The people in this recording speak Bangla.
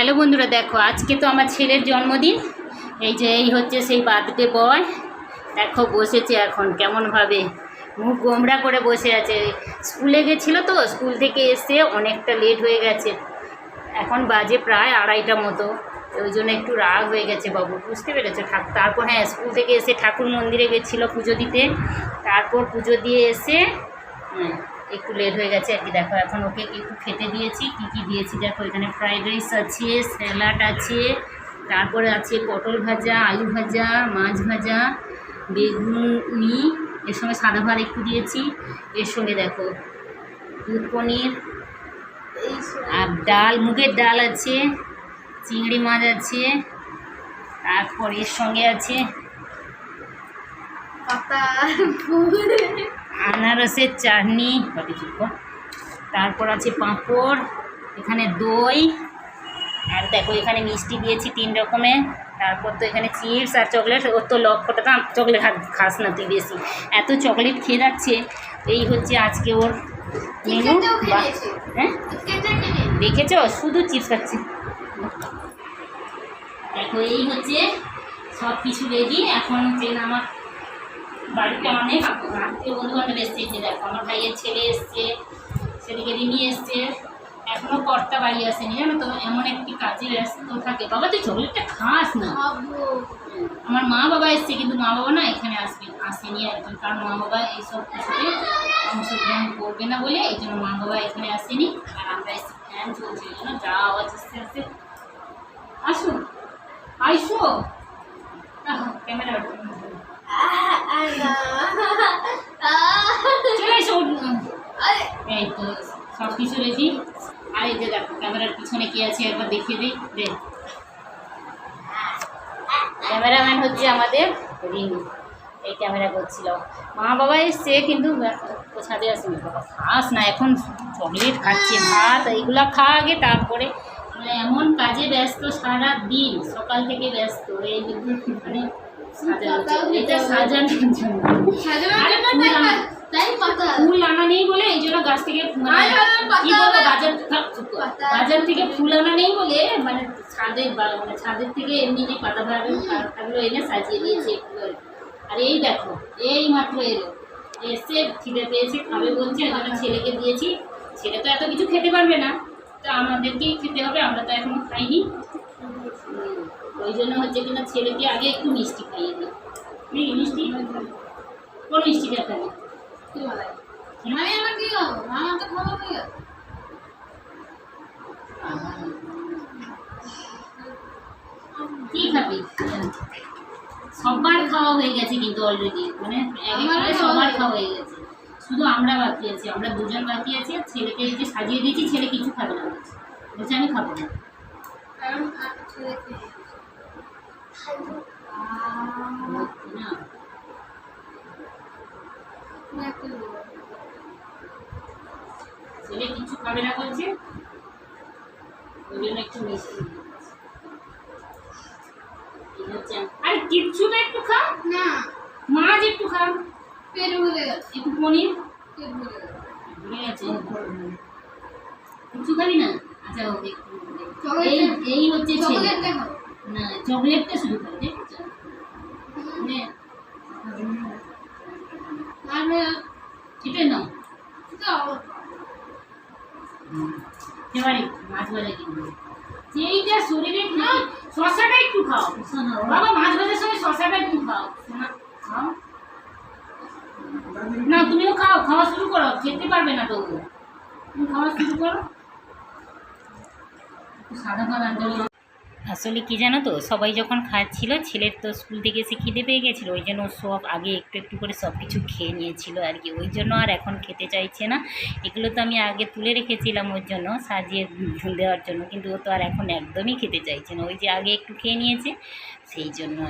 হ্যালো বন্ধুরা দেখো আজকে তো আমার ছেলের জন্মদিন। এই যে এই হচ্ছে সেই বার্থডে বয় দেখো বসেছে এখন কেমনভাবে। মুখ গোমরা করে বসে আছে। স্কুলে গেছিল তো স্কুল থেকে এসে অনেকটা লেট হয়ে গেছে। এখন বাজে প্রায় আড়াইটা মতো। ওই জন্য একটু রাগ হয়ে গেছে বাবু বুঝতে পেরেছ? ঠাক তারপর হ্যাঁ স্কুল থেকে এসে ঠাকুর মন্দিরে গেছিল পুজো দিতে। তারপর পুজো দিয়ে এসে হ্যাঁ, একটু লেট হয়ে গেছে, আর কি দেখো এখন ওকে একটু খেতে দিয়েছি, কি কি দিয়েছি দেখো, এখানে ফ্রাইড রাইস আছে স্যালাড আছে, তারপরে আছে পটল ভাজা, আলু ভাজা, মাছ ভাজা, বেগুনি, এর সঙ্গে সাদা ভাত একটু দিয়েছি, এর সঙ্গে দেখো দুধ পনির, আর ডাল, মুগের ডাল আছে, চিংড়ি মাছ আছে, তারপর এর সঙ্গে আছে পাতা আনারসের চাটনি। তারপর আছে পাঁপড় এখানে দই আর দেখো এখানে মিষ্টি দিয়েছি তিন রকমের। তারপর তো এখানে চিপস আর চকলেট ওর তো লক্ষ্যটা তো চকলেট খাস না তুই বেশি। এত চকলেট খেয়ে যাচ্ছে এই হচ্ছে আজকে ওর মেনু। হ্যাঁ? দেখেছ? শুধু চিপস খাচ্ছে। দেখো এই হচ্ছে সব কিছু রেডি এখন হচ্ছে আমার বাড়িতে অনেক আত্মীয় বন্ধু বান্ধব এসছে, যে দেখো আমার ভাইয়ের ছেলে এসছে, সেদিকে রিমি এসছে, এখনও কর্তা বাড়ি আসেনি, জানো তো, এমন একটি কাজে ব্যস্ত থাকে। বাবা, তুই চকলেটটা খাস না? আমার মা বাবা এসছে, কিন্তু মা বাবা না এখানে আসবে, আসেনি কি কারণ মা বাবা এইসব কিছুতে অংশগ্রহণ করবে না বলে, এই জন্য মা বাবা এখানে আসেনি। আর আমরা এসে ফ্যান চলছে এই জন্য যা আওয়াজ আসতে আসতে আসুন আইসো। ক্যামেরা এই তো সব কিছু রেডি আর এই যে দেখো ক্যামেরার পিছনে কি আছে একবার দেখিয়ে দিই। দে ক্যামেরাম্যান হচ্ছে আমাদের রিনু এই ক্যামেরা করছিল। মা বাবা এসছে কিন্তু ছাদে আসেনি। বাবা খাস না এখন চকলেট খাচ্ছে ভাত এইগুলা খা আগে তারপরে। মানে এমন কাজে ব্যস্ত সারা দিন সকাল থেকে ব্যস্ত। এই মানে এটা সাজানোর জন্য তাই পাতা। ফুল আনা নেই বলে এই জন্য গাছ থেকে কি বলব বাজার থাক। বাজার ফুল আনা নেই বলে মানে ছাদের মানে ছাদের থেকে এমনি যে পাতা ভাড়া পাতাগুলো এনে সাজিয়ে দিয়েছে আর এই দেখো এই মাত্র এলো। এসে খিদে পেয়েছে খাবে বলছে ওই জন্য ছেলেকে দিয়েছি। ছেলে তো এত কিছু খেতে পারবে না। তো আমাদেরকেই খেতে হবে আমরা তো এখনও খাইনি। ওই জন্য হচ্ছে কিনা ছেলেকে আগে একটু মিষ্টি খাইয়ে দিই। মিষ্টি? কোন মিষ্টি বলে? আমি আমার কি খাব? আমার তো খাব কি? কি খাবি সবার খাওয়া হয়ে গেছে কিন্তু অলরেডি মানে সবার খাওয়া হয়ে গেছে শুধু আমরা বাকি আছি আমরা দুজন বাকি আছি আর ছেলেকে যে সাজিয়ে দিয়েছি ছেলে কিছু খাবে না বলছে আমি খাব না কারণ আর ছেলে খেয়ে। বলছি না না, কি বলব? ছেলে কিছু খাবে না বলছে ওই জন্য একটু মিষ্টি দিয়েছি। এই হচ্ছে আরে কিচ্ছু না একটু খা না, মাছ একটু খা পেট ভরে গেছে, একটু পনির। পেট ভরে গেছে। কিছু খাবি না? আচ্ছা এই হচ্ছে। না চকলেটটা শুরু করে দেখেছ মানে আর চিপে নাও যাও। এবারে মাছ ভাজা কিনবে যেইটা শরীরে ক্ষতি শশাটা একটু খাও। বাবা, মাছ ভাজার সময় শশাটা একটু খাও। খাও না, তুমিও খাও, খাওয়া শুরু করো, খেতে পারবে না তবু তুমি খাওয়া শুরু করো। সাদা বলো। আসলে কি জানো তো, সবাই যখন খাচ্ছিল, ছেলের তো স্কুল থেকে এসে খিদে পেয়ে গেছিল, ওই জন্য সব আগে একটু একটু করে সব কিছু খেয়ে নিয়েছিল আর কি। ওই জন্য আর এখন খেতে চাইছে না। এগুলো তো আমি আগে তুলে রেখেছিলাম ওর জন্য, সাজিয়ে দেওয়ার জন্য, কিন্তু ও তো আর এখন একদমই খেতে চাইছে না। ওই যে আগে একটু খেয়ে নিয়েছে, সেই জন্য